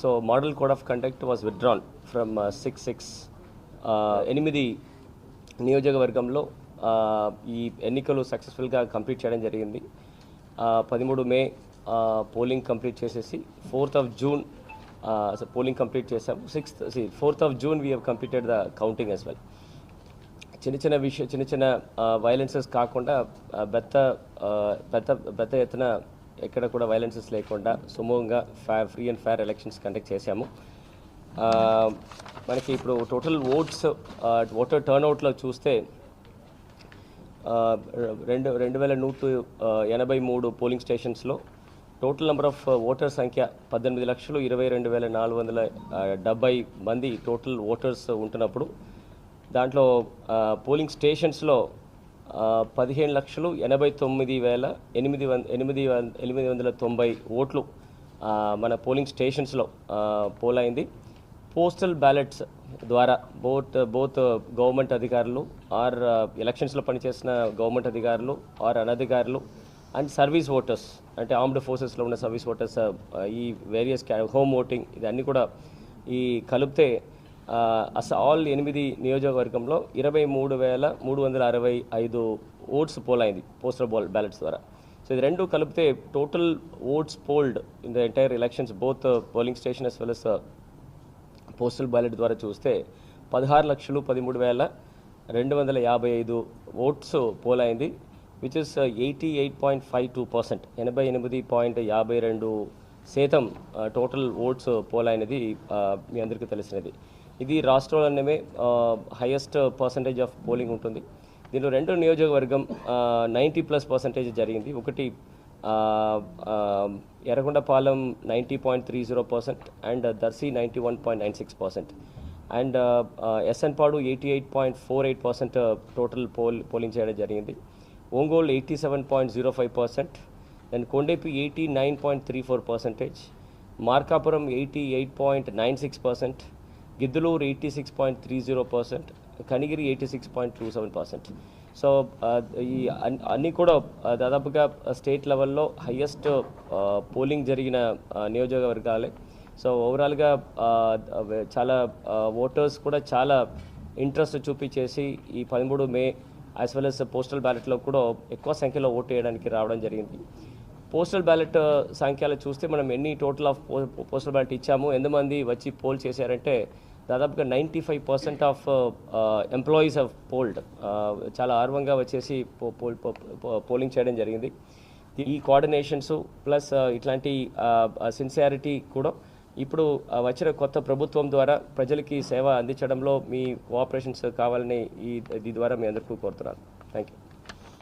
So model code of conduct was withdrawn from six six ఎనిమిది నియోజకవర్గంలో uh, ఈ ఎన్నికలు సక్సెస్ఫుల్గా కంప్లీట్ చేయడం జరిగింది. Uh, పదమూడు మే uh, పోలింగ్ కంప్లీట్ చేసేసి fourth of June polling complete చేసాం sixth fourth of June we have completed the counting as well చిన్న చిన్న విషయ చిన్న చిన్న వైలెన్సెస్ కాకుండా పెద్ద బెత్త పెద్ద బెత్త బెత్త ఎత్తున ఎక్కడ కూడా వైలెన్సెస్ లేకుండా సుమూహంగా ఫ్యా free and fair elections conduct చేశాము. మనకి ఇప్పుడు టోటల్ ఓట్స్ ఓటర్ టర్న్అవుట్లో చూస్తే రెండు రెండు వేల నూట ఎనభై మూడు పోలింగ్ స్టేషన్స్లో టోటల్ నెంబర్ ఆఫ్ ఓటర్ సంఖ్య పద్దెనిమిది లక్షలు ఇరవై రెండు వేల నాలుగు వందల డెబ్బై మంది టోటల్ ఓటర్స్ ఉంటున్నప్పుడు దాంట్లో పోలింగ్ స్టేషన్స్లో పదిహేను లక్షలు ఎనభై తొమ్మిది వేల ఎనిమిది వంద ఎనిమిది వంద ఎనిమిది వందల తొంభై ఓట్లు మన పోలింగ్ స్టేషన్స్లో పోల్ అయింది పోస్టల్ బ్యాలెట్స్ ద్వారా బోత్ బోత్ గవర్నమెంట్ అధికారులు ఆర్ ఎలక్షన్స్లో పనిచేసిన గవర్నమెంట్ అధికారులు ఆర్ అనధికారులు అండ్ సర్వీస్ ఓటర్స్ అంటే ఆర్మ్డ్ ఫోర్సెస్లో ఉన్న సర్వీస్ ఓటర్స్ ఈ వేరియస్ హోమ్ ఓటింగ్ ఇదన్నీ కూడా ఈ కలిపితే ఆల్ ఎనిమిది నియోజకవర్గంలో ఇరవై మూడు వేల మూడు వందల అరవై ఐదు ఓట్స్ పోల్ అయింది పోస్టల్ బాల్ బ్యాలెట్స్ ద్వారా. సో ఇది రెండు కలిపితే total votes polled in the entire elections both polling station as well as postal ballot ద్వారా చూస్తే పదహారు లక్షలు పదమూడు వేల రెండు వందల యాభై ఐదు ఓట్స్ పోల్ అయింది which is eighty eight point five two percent ఎనభై ఎనిమిది పాయింట్ యాభై రెండు శాతం టోటల్ ఓట్స్ పోల్ అయినది మీ అందరికీ తెలిసినది. ఇది రాష్ట్రంలోనే హైయెస్ట్ పర్సంటేజ్ ఆఫ్ పోలింగ్ ఉంటుంది. దీనిలో రెండు నియోజకవర్గం నైంటీ ప్లస్ పర్సంటేజ్ జరిగింది. ఒకటి Yerragondapalem ninety point three zero percent and Darsi ninety one point nine six percent and S N Padu eighty eight point four eight percent total poll polling చేయడం జరిగింది. Ongole eighty seven point zero five percent and Kondapi eighty nine point three four percentage Markapuram eighty eight point nine six percent Giddalur eighty six point three zero percent Kanigiri eighty six point two seven percent so ఈ అన్నీ కూడా దాదాపుగా state లెవెల్లో highest polling జరిగిన నియోజకవర్గాలే. So ఓవరాల్గా చాలా voters కూడా చాలా ఇంట్రెస్ట్ చూపించేసి ఈ పదమూడు May as well as postal బ్యాలెట్లో కూడా ఎక్కువ సంఖ్యలో ఓటు వేయడానికి రావడం జరిగింది. పోస్టల్ బ్యాలెట్ సంఖ్యలు చూస్తే మనం ఎన్ని టోటల్ ఆఫ్ పోస్టల్ బ్యాలెట్ ఇచ్చాము ఎంతమంది వచ్చి పోల్ చేశారంటే దాదాపుగా ninety five percent of employees of polled చాలా ఆర్వంగా వచ్చేసి పో- పోల్ పో- పో- పోలింగ్ చేయడం జరిగింది. ఈ కోఆర్డినేషన్స్ ప్లస్ ఇట్లాంటి సిన్సియారిటీ కూడా ఇప్పుడు వచ్చిన కొత్త ప్రభుత్వం ద్వారా ప్రజలకి సేవ అందించడంలో మీ కోఆపరేషన్స్ కావాలని ఈ ద్వారా మీ అందరికీ కోరుతున్నాను. Thank you